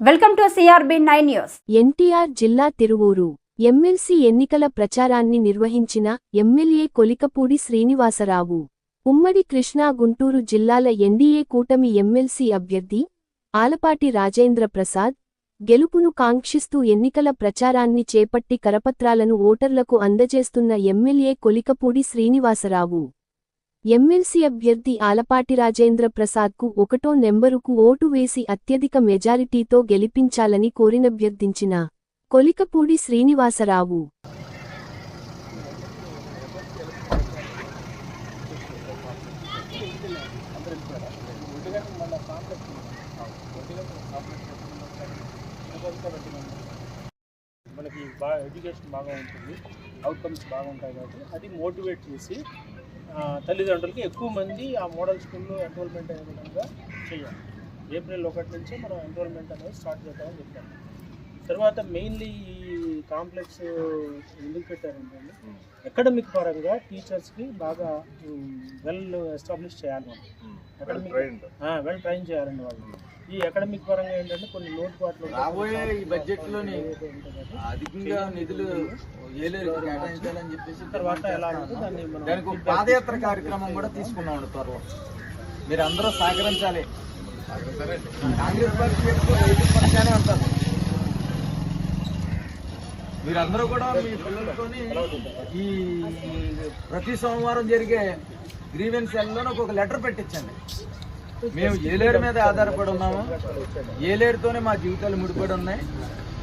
Welcome to CRB nine news. NTR జిల్లా Tiruvuru. MLC ఎన్నికల ప్రచారాన్ని నిర్వహించిన ఎమ్మెల్యే కొలికపూడి శ్రీనివాసరావు. ఉమ్మడి కృష్ణా గుంటూరు జిల్లాల ఎన్డీఏ కూటమి ఎమ్మెల్సీ అభ్యర్థి ఆలపాటి రాజేంద్ర ప్రసాద్ గెలుపును కాంక్షిస్తూ ఎన్నికల ప్రచారాన్ని చేపట్టి కరపత్రాలను ఓటర్లకు అందజేస్తున్న ఎమ్మెల్యే కొలికపూడి శ్రీనివాసరావు. ఎమ్మెల్సీ అభ్యర్థి ఆలపాటి రాజేంద్ర ప్రసాద్కు ఒకటో నెంబరుకు ఓటు వేసి అత్యధిక మెజారిటీతో గెలిపించాలని కోరినభ్యర్థించిన కొలికపూడి శ్రీనివాసరావు. మనకి బాగా ఎడ్యుకేషన్ బాగా ఉంటుంది అవుట్కమ్స్ బాగుంటాయి కాబట్టి అది మోటివేట్ చేసి తల్లిదండ్రులకి ఎక్కువ మంది ఆ మోడల్ స్కూల్లో ఎన్రోల్మెంట్ అయ్యే విధంగా చేయాలి. ఏప్రిల్ ఒకటి నుంచి మనం ఎన్రోల్మెంట్ అనేది స్టార్ట్ చేద్దామని చెప్పాము తర్వాత మెయిన్లీ ఈ కాంప్లెక్స్ ఎందుకు పెట్టారంటే అకాడమిక్ పరంగా టీచర్స్కి బాగా వెల్ ఎస్టాబ్లిష్ చేయాలి మనం వెల్ ట్రైన్ చేయాలండి వాళ్ళు. ఈ అకాడమిక్ పరంగా ఏంటంటే కొన్ని లోటుపాట్లు రాబోయే ఈ బడ్జెట్లోని అధికంగా నిధులు ఏలేరు కేటాయించాలని చెప్పేసి తర్వాత ఎలా ఉంటుందో దాన్ని దానికి ఒక పాదయాత్ర కార్యక్రమం కూడా తీసుకున్నాం త్వరలో. మీరు అందరూ సహకరించాలి. కాంగ్రెస్ పార్టీ ఎదుర్కొనగానే ఉంటారు. మీరందరూ కూడా మీ పిల్లలతోని ఈ ప్రతి సోమవారం జరిగే గ్రీవెన్స్ సెల్లోనే ఒక లెటర్ పెట్టించండి. మేము ఏలేరు మీద ఆధారపడి ఉన్నాము. ఏలేరుతోనే మా జీవితాలు ముడిపడి ఉన్నాయి.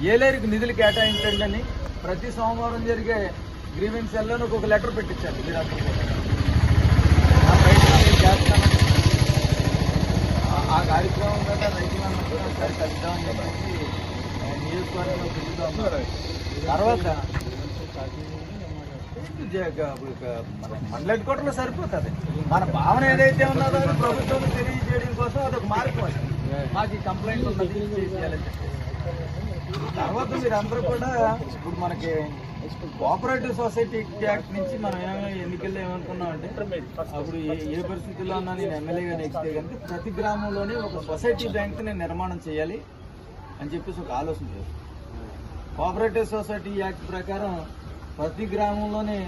ఏలేరుకి నిధులు కేటాయించండి అని ప్రతి సోమవారం జరిగే గ్రీవెన్స్ సెల్లోనే ఒక లెటర్ పెట్టించాలి మీరు ఆ ప్రయత్నం నేను చేస్తాను. ఆ- కార్యక్రమం మీద రైతులందరూ కూడా ఒకసారి కలుద్దామని చెప్పేసి నియోజకవర్గంలో తిరుగుతాము. తర్వాత మండల కోటలో సరిపోతుంది. మన భావన ఏదైతే ఉన్నదో అది ప్రభుత్వం తెలియజేయడం కోసం అదొక మార్గం మాకు ఈ కంప్లైంట్ తర్వాత మీరు అందరూ కూడా ఇప్పుడు మనకి కోఆపరేటివ్ సొసైటీ యాక్ట్ నుంచి మనం ఏమైనా ఎన్నికల్లో ఏమనుకున్నాం అంటే అప్పుడు ఏ ఏ పరిస్థితుల్లో ఉన్నా నేను ఎమ్మెల్యేగా నెక్కితే కనుక ప్రతి గ్రామంలోనే ఒక సొసైటీ బ్యాంక్ నేను నిర్మాణం చేయాలి అని చెప్పేసి ఒక ఆలోచన చేస్తాను కోఆపరేటివ్ సొసైటీ యాక్ట్ ప్రకారం ప్రతి గ్రామంలోనే